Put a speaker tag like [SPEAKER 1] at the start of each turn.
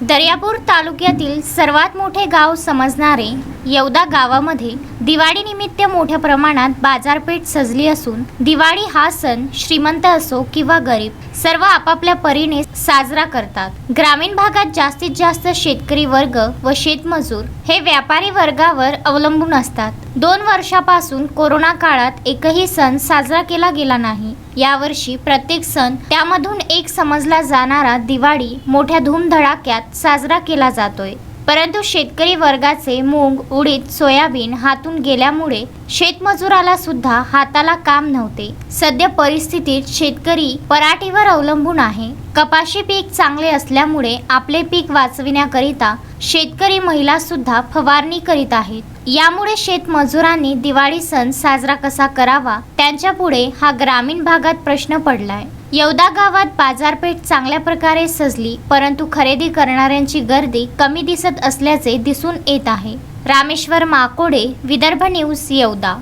[SPEAKER 1] दर्यापूर तालुक्यातील सर्वात मोठे गाव समजणारे येवदा गावामध्ये दिवाळीनिमित्त मोठ्या प्रमाणात बाजारपेठ सजली असून दिवाळी हा सण श्रीमंत असो किंवा गरीब सर्व आपापल्या परीने साजरा करतात. ग्रामीण भागात जास्तीत जास्त शेतकरी वर्ग व शेतमजूर हे व्यापारी वर्गावर अवलंबून असतात. दोन वर्षापासून कोरोना काळात एकही सण साजरा केला गेला नाही. यावर्षी प्रत्येक सण त्यामधून एक समजला जाणारा दिवाळी मोठ्या धूमधडाक्यात साजरा केला जातोय. परंतु शेतकरी वर्गाचे मूग उडीद सोयाबीन हातून गेल्यामुळे शेतमजुराला सुद्धा हाताला काम नव्हते. सध्या परिस्थितीत शेतकरी पराठीवर अवलंबून आहे. कपाशी पीक चांगले असल्यामुळे आपले पीक वाचविण्याकरिता शेतकरी महिला सुद्धा फवारणी करीत आहेत. यामुळे शेतमजुरांनी दिवाळी सण साजरा कसा करावा त्यांच्या पुढे हा ग्रामीण भागात प्रश्न पडलाय. येवदा गावात बाजारपेठ चांगल्या प्रकारे सजली परंतु खरेदी करणाऱ्यांची गर्दी कमी दिसत असल्याचे दिसून येत आहे. रामेश्वर माकोडे विदर्भ न्यूज येवदा.